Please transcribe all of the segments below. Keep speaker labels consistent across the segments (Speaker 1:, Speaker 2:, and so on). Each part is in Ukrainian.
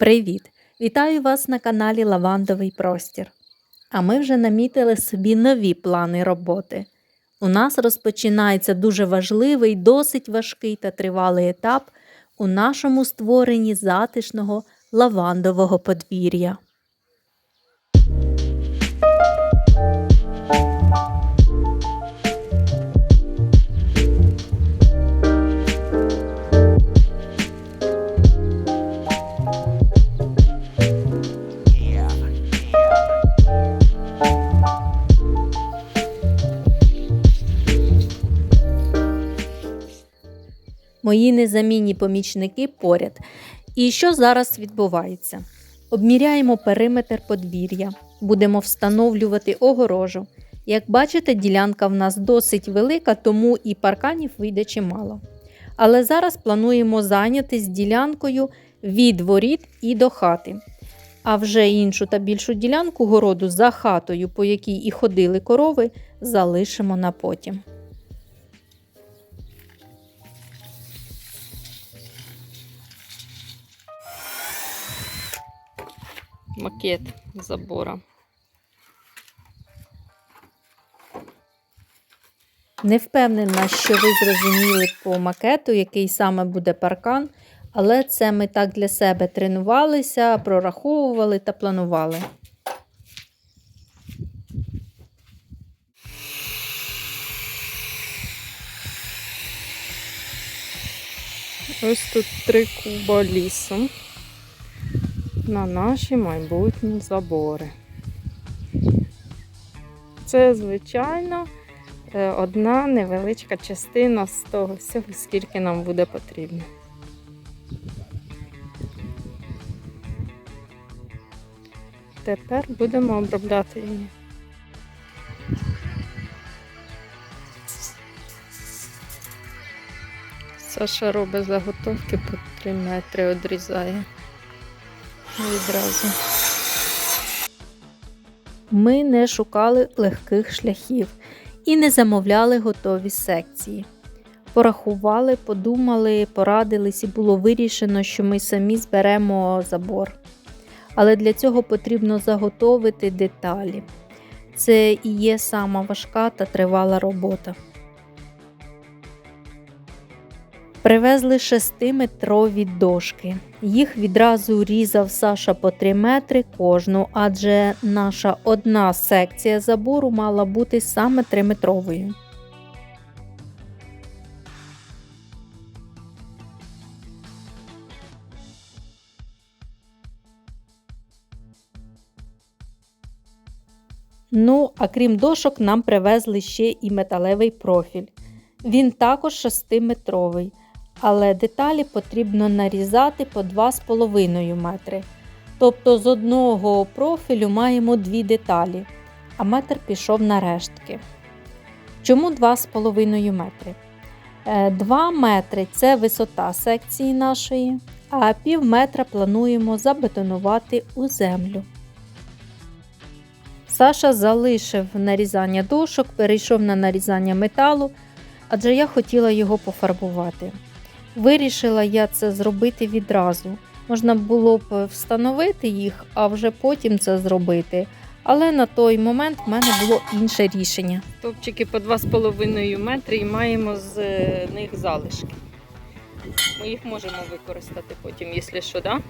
Speaker 1: Привіт! Вітаю вас на каналі Лавандовий Простір. А ми вже намітили собі нові плани роботи. У нас розпочинається дуже важливий, досить важкий та тривалий етап у нашому створенні затишного лавандового подвір'я. Мої незамінні помічники поряд. І що зараз відбувається? Обміряємо периметр подвір'я, будемо встановлювати огорожу. Як бачите, ділянка в нас досить велика, тому і парканів вийде чимало. Але зараз плануємо зайнятися ділянкою від воріт і до хати. А вже іншу та більшу ділянку городу за хатою, по якій і ходили корови, залишимо на потім. Макет забора. Не впевнена, що ви зрозуміли по макету, який саме буде паркан, але це ми так для себе тренувалися, прораховували та планували.
Speaker 2: Ось тут три куба лісу на наші майбутні забори. Це, звичайно, е, одна невеличка частина з того всього, скільки нам буде потрібно. Тепер будемо обробляти її. Саша робить заготовки по 3 метри, одрізає відразу.
Speaker 1: Ми не шукали легких шляхів і не замовляли готові секції. Порахували, подумали, порадились і було вирішено, що ми самі зберемо забор. Але для цього потрібно заготовити деталі. Це і є сама важка та тривала робота. Привезли шестиметрові дошки. Їх відразу різав Саша по 3 метри кожну, адже наша одна секція забору мала бути саме 3-метровою. Ну, а крім дошок, нам привезли ще і металевий профіль. Він також 6-метровий але деталі потрібно нарізати по 2,5 метри. Тобто з одного профілю маємо дві деталі, а метр пішов на рештки. Чому 2,5 метри? 2 е, метри це висота секції нашої, а пів метра плануємо забетонувати у землю. Саша залишив нарізання дошок, перейшов на нарізання металу, адже я хотіла його пофарбувати. Вирішила я це зробити відразу. Можна було б встановити їх, а вже потім це зробити. Але на той момент в мене було інше рішення.
Speaker 2: Топчики по 2,5 метри і маємо з е, них залишки. Ми їх можемо використати потім, якщо що, так?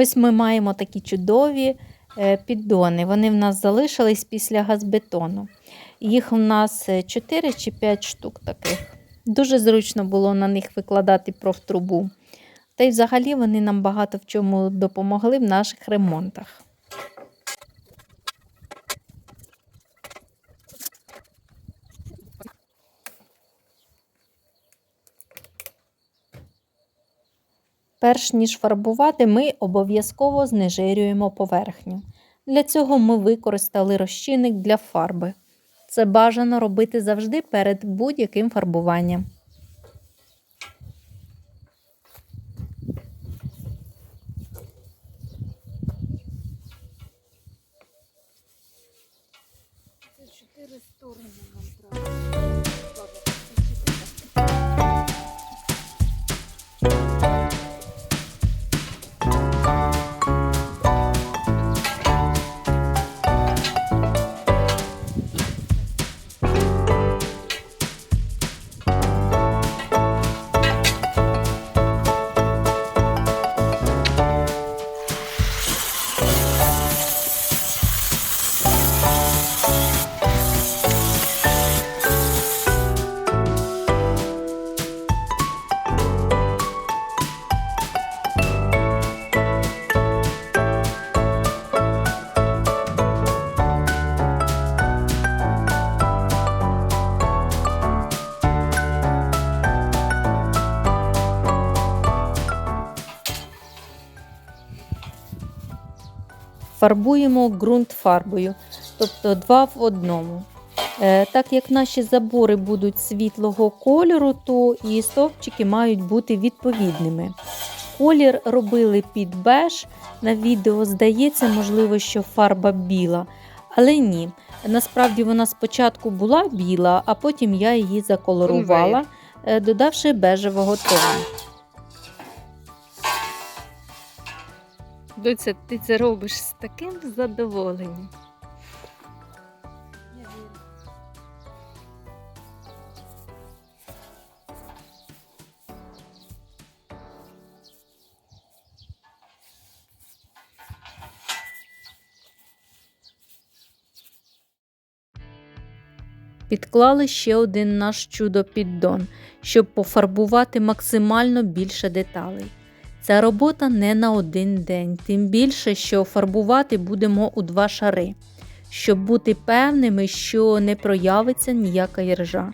Speaker 1: Ось ми маємо такі чудові е, піддони. Вони в нас залишились після газбетону. Їх у нас 4 е, чи 5 штук таких. Дуже зручно було на них викладати профтрубу. Та й взагалі вони нам багато в чому допомогли в наших ремонтах. Перш ніж фарбувати, ми обов'язково знежирюємо поверхню. Для цього ми використали розчинник для фарби. Це бажано робити завжди перед будь-яким фарбуванням.
Speaker 3: Чотири сторони нам треба.
Speaker 1: Фарбуємо ґрунт фарбою, тобто два в одному. Е, Так як наші забори будуть світлого кольору, то і стовпчики мають бути відповідними. Колір робили під беж. На відео здається, можливо, що фарба біла, але ні. Насправді вона спочатку була біла, а потім я її заколорувала, е, додавши бежевого тону.
Speaker 2: Доця, ти це робиш з таким задоволенням.
Speaker 1: Підклали ще один наш чудо-піддон, щоб пофарбувати максимально більше деталей. Ця робота не на один день, тим більше, що фарбувати будемо у два шари, щоб бути певними, що не проявиться ніяка іржа.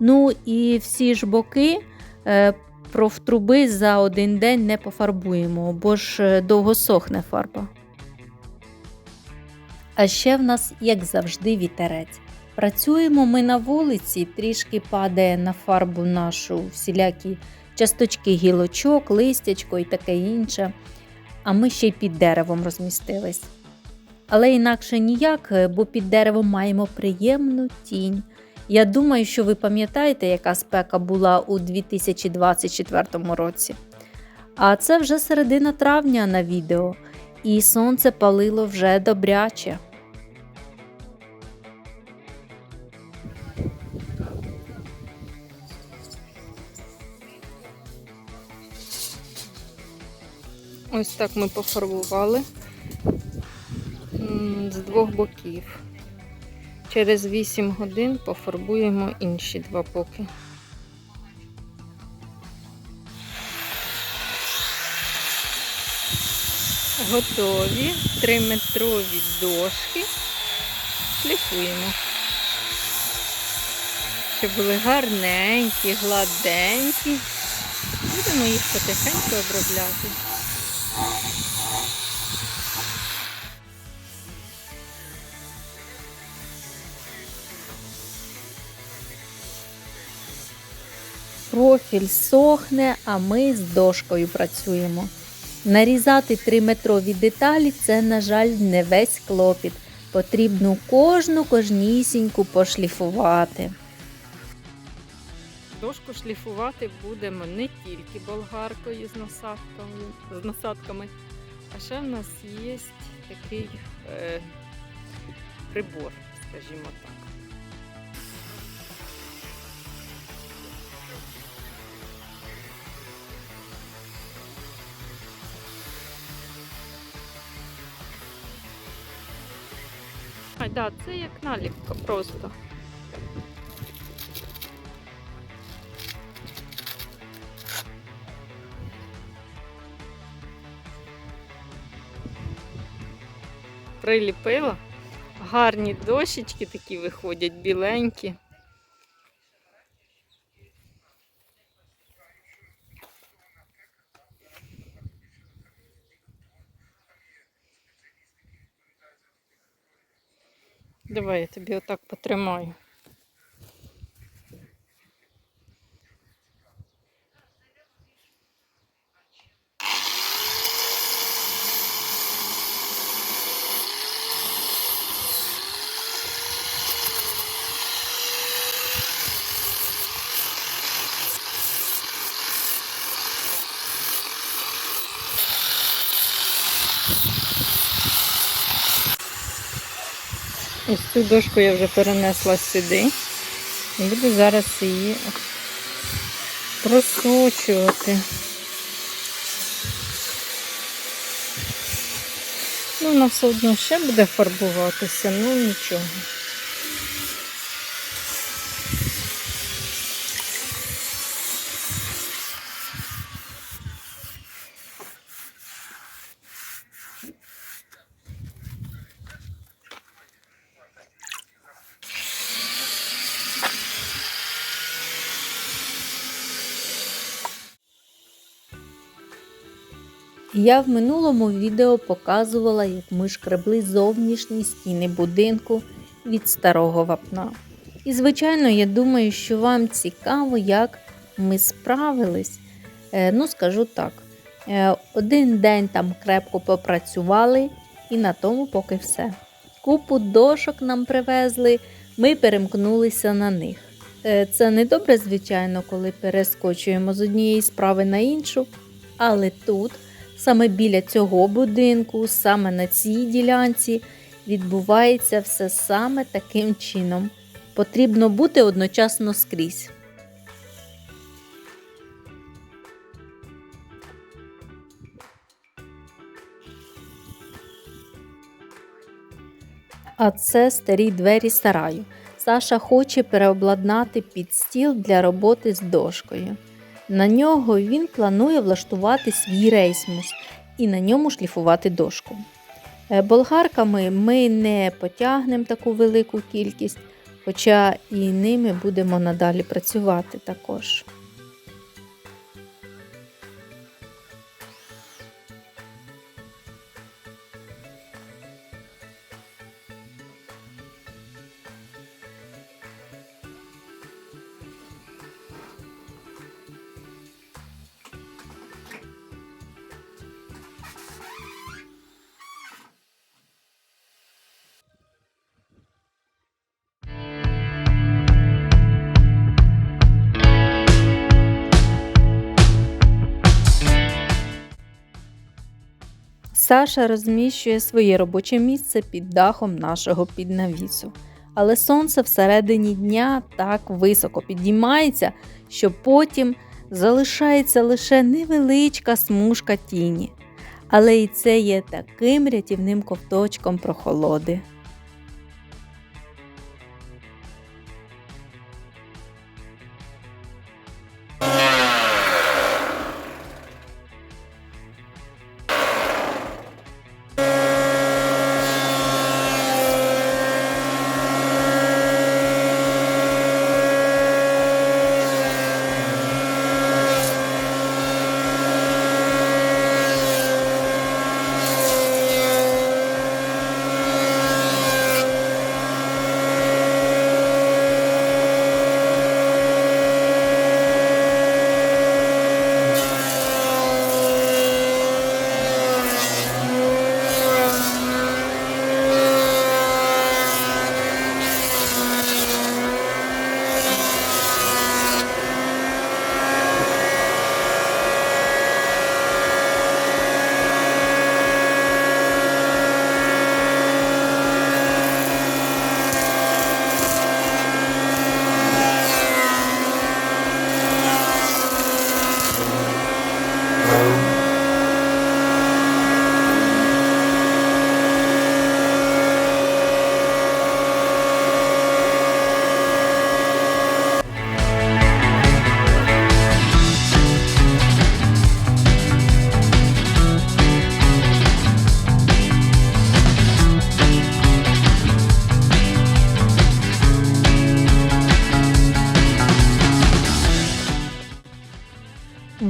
Speaker 1: Ну і всі ж боки е, профтруби за один день не пофарбуємо, бо ж е, довго сохне фарба. А ще в нас, як завжди, вітерець. Працюємо ми на вулиці, трішки падає на фарбу нашу всілякі часточки гілочок, листячко і таке інше. А ми ще й під деревом розмістились. Але інакше ніяк, е, бо під деревом маємо приємну тінь. Я думаю, що ви пам'ятаєте, яка спека була у 2024 році. А це вже середина травня на відео, і сонце палило вже добряче.
Speaker 2: Ось так ми пофарбували з двох боків. Через 8 годин пофарбуємо інші два боки. Готові триметрові дошки шліфуємо. Щоб були гарненькі, гладенькі. Будемо їх потихеньку обробляти.
Speaker 1: Профіль сохне, а ми з дошкою працюємо. Нарізати 3-метрові деталі це, на жаль, не весь клопіт. Потрібно кожну кожнісіньку пошліфувати.
Speaker 2: Дошку шліфувати будемо не тільки болгаркою з насадками, з насадками а ще в нас є такий е, прибор, скажімо так. А, да, це як наліпка просто. приліпила. Гарні дощечки такі виходять, біленькі. Давай я тобі отак потримаю. Цю дошку я вже перенесла сюди. І буду зараз її просочувати. Ну, вона все одно ще буде фарбуватися, ну нічого.
Speaker 1: Я в минулому відео показувала, як ми шкребли зовнішні стіни будинку від старого вапна. І, звичайно, я думаю, що вам цікаво, як ми справились. Е, ну, скажу так: е, один день там крепко попрацювали, і на тому поки все. Купу дошок нам привезли, ми перемкнулися на них. Е, Це не добре, звичайно, коли перескочуємо з однієї справи на іншу, але тут Саме біля цього будинку, саме на цій ділянці відбувається все саме таким чином. Потрібно бути одночасно скрізь. А це старі двері сараю. Саша хоче переобладнати під стіл для роботи з дошкою. На нього він планує влаштувати свій рейсмус і на ньому шліфувати дошку. Е, Болгарками ми не потягнемо таку велику кількість, хоча і ними будемо надалі працювати також. Саша розміщує своє робоче місце під дахом нашого піднавісу. Але сонце всередині дня так високо підіймається, що потім залишається лише невеличка смужка тіні. Але і це є таким рятівним ковточком прохолоди.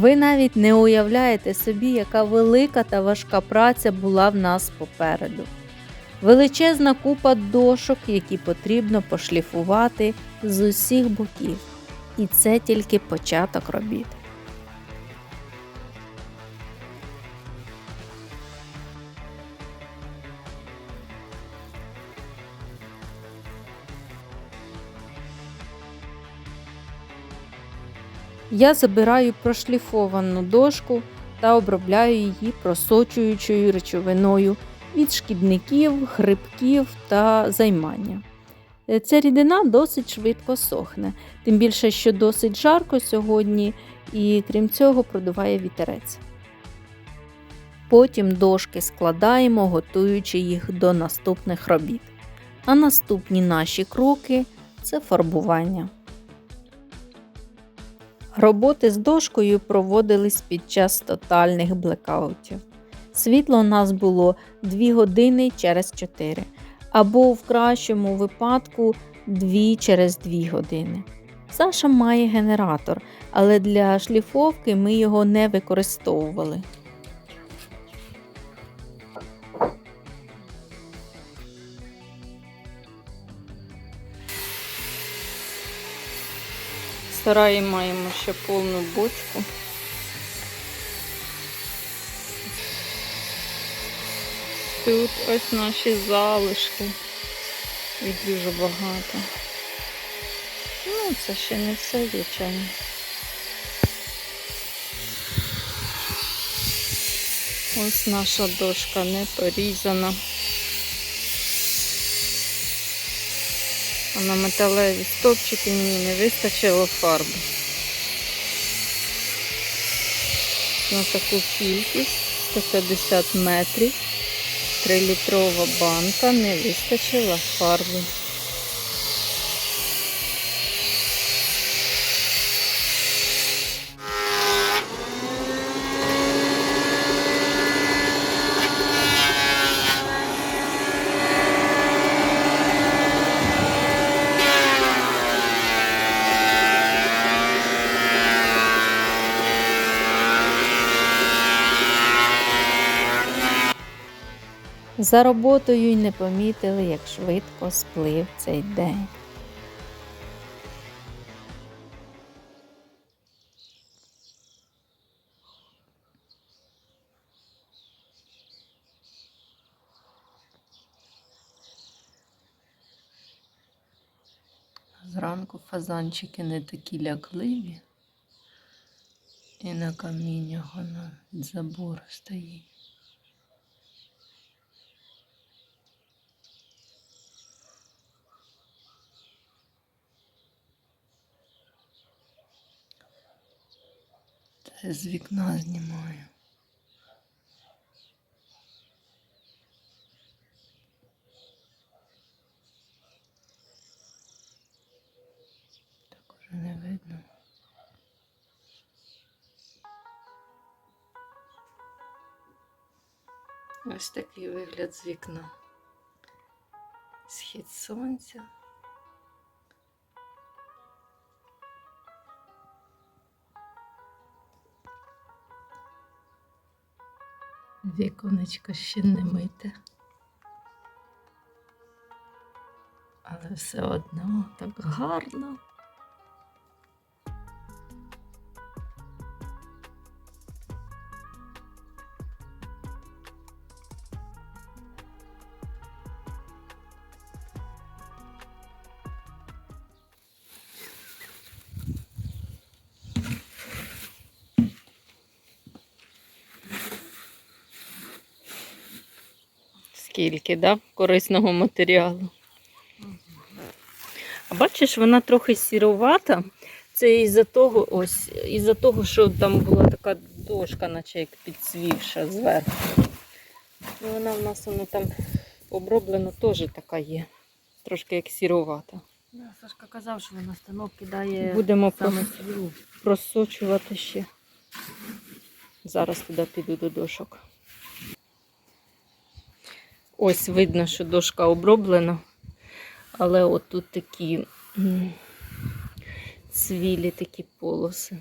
Speaker 1: Ви навіть не уявляєте собі, яка велика та важка праця була в нас попереду. Величезна купа дошок, які потрібно пошліфувати з усіх боків. І це тільки початок робіт. Я забираю прошліфовану дошку та обробляю її просочуючою речовиною від шкідників, грибків та займання. Е, Ця рідина досить швидко сохне, тим більше, що досить жарко сьогодні, і крім цього продуває вітерець. Потім дошки складаємо, готуючи їх до наступних робіт. А наступні наші кроки це фарбування. Роботи з дошкою проводились під час тотальних блекаутів. Світло у нас було 2 години через 4, або в кращому випадку 2 через 2 години. Саша має генератор, але для шліфовки ми його не використовували.
Speaker 2: Сараї маємо ще повну бочку. Тут ось наші залишки. Їх дуже багато. Ну, це ще не все, звичайно. Ось наша дошка не порізана. На металеві стовпчики мені не вистачило фарби. На таку кількість 150 метрів. 3-літрова банка не вистачила фарби.
Speaker 1: За роботою й не помітили, як швидко сплив цей день.
Speaker 4: Зранку фазанчики не такі лякливі, і на каміннях від забору стоїть. З вікна знімаю. Так уже не видно. Ось такий вигляд з вікна. Схід сонця. Віконечко ще не мите. Але все одно так гарно.
Speaker 2: Скільки, да? корисного матеріалу. А бачиш, вона трохи сіровата. Це із-за того, ось, із-за того, що там була така дошка, наче як підсвівша зверху. Ну, вона в нас воно там оброблена теж така є. Трошки як сіровата.
Speaker 4: Да, Сашка казав, що на станок кидає
Speaker 2: Будемо
Speaker 4: саме
Speaker 2: прос- просочувати ще. Зараз туди піду до дошок. Ось видно, що дошка оброблена, але от тут такі цвілі такі полоси.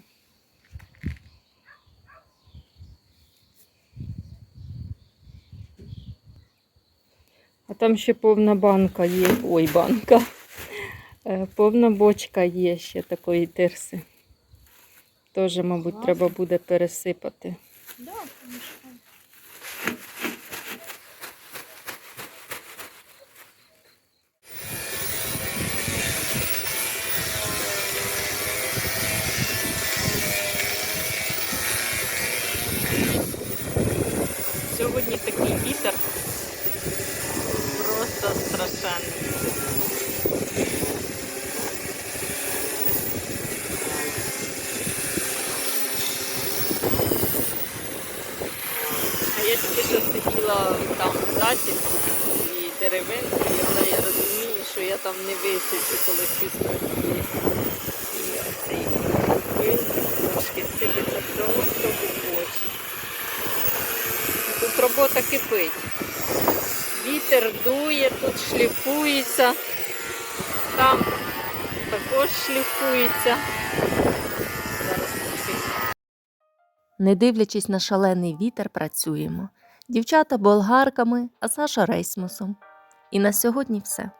Speaker 2: А там ще повна банка є. Ой, банка. Е, Повна бочка є ще такої тирси. Теж, мабуть, треба буде пересипати.
Speaker 3: Да, конечно.
Speaker 2: Сьогодні такий вітер. Просто страшенний. А я тільки що сиділа там в затінку і деревинки, але я розумію, що я там не висиджу, коли чувствую є. І оцей пил трошки сипеться просто в очі. Робота кипить. Вітер дує, тут шліфується, там також шліфується.
Speaker 1: Не дивлячись на шалений вітер, працюємо. Дівчата болгарками, а Саша рейсмусом. І на сьогодні все.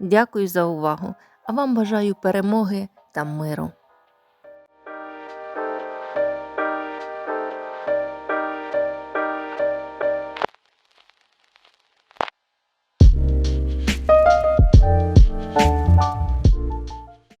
Speaker 1: Дякую за увагу, а вам бажаю перемоги та миру.